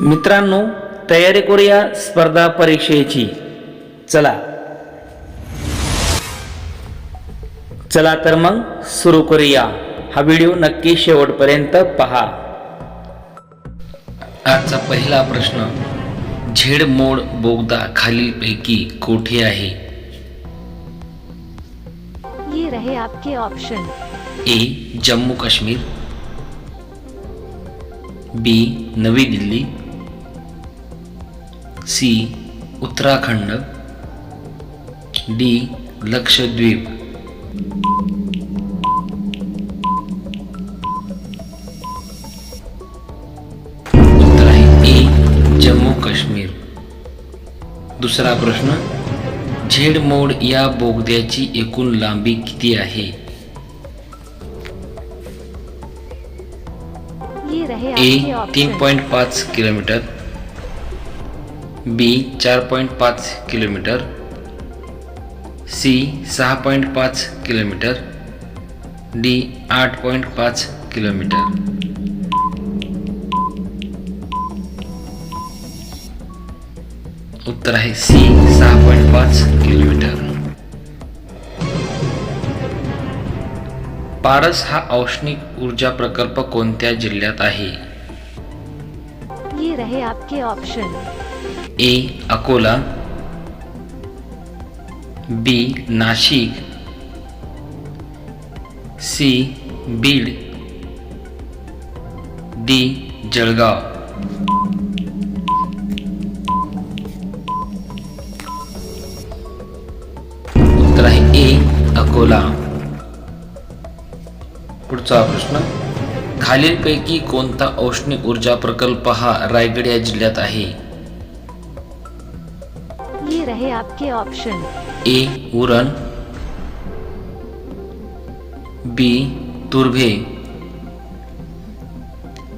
मित्रांनो तयारी करूया स्पर्धा परीक्षेची. चला. चला तर मग सुरू करूया. हा व्हिडिओ नक्की शेवटपर्यंत पहा. आजचा पहिला प्रश्न झेड मोड बोगदा खालीलपैकी कोठे आहे? ये रहे आपके option A Jammu Kashmir. B Navi Delhi. C Uttarakhand. D Lakshadweep. उत्तर आहे ए जम्मू काश्मीर. दुसरा प्रश्न झेड मोड या बोगद्याची एकूण लांबी किती आहे? ए तीन पॉईंट पाच किलोमीटर. बी चार पॉईंट पाच किलोमीटर सी सहा पॉईंट पाच किलोमीटर डी आठ पॉईंट पाच किलोमीटर. उत्तर आहे सी सहा पॉईंट पाच किलोमीटर. पारस हा औष्णिक ऊर्जा प्रकल्प कोणत्या जिल्ह्यात आहे? ये रहे आपके option A Akola. B Nashik. C Beed. D Jalgaon. उत्तर आहे ए अकोला. पुढचा प्रश्न. खालीलपैकी कोणता औष्णिक ऊर्जा प्रकल्प हा रायगड या जिल्ह्यात आहे? ये रहे आपके option A Uran. B Turbhe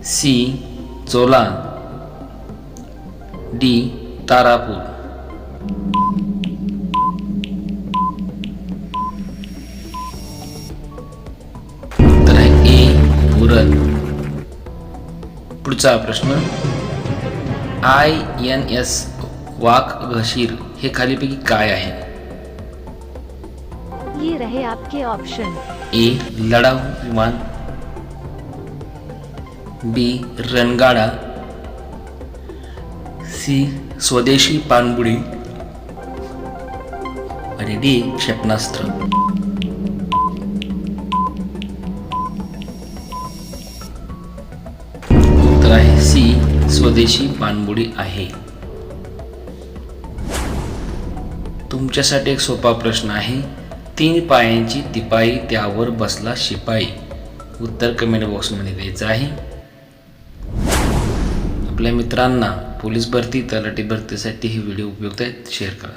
C Chola D Tarapur. उत्तर आहे ए उरण. पुढचा प्रश्न. आय एन एस वाक घशीर. हे खालीपैकी काय आहे ये रहे आपके ऑप्शन ए लढाऊ विमान। बी रणगाडा सी स्वदेशी पाणबुडी आणि डी क्षेपणास्त्र। उत्तर आहे सी स्वदेशी पाणबुडी आहे। तुमच्यासाठी एक सोपा प्रश्न आहे. तीन पायांची तिपाई त्यावर बसला शिपाई. उत्तर कमेंट बॉक्समध्ये द्यायचं आहे. आपल्या मित्रांना पोलीस भरती तलाठी भरतीसाठी हे व्हिडिओ उपयुक्त आहेत. शेअर करा.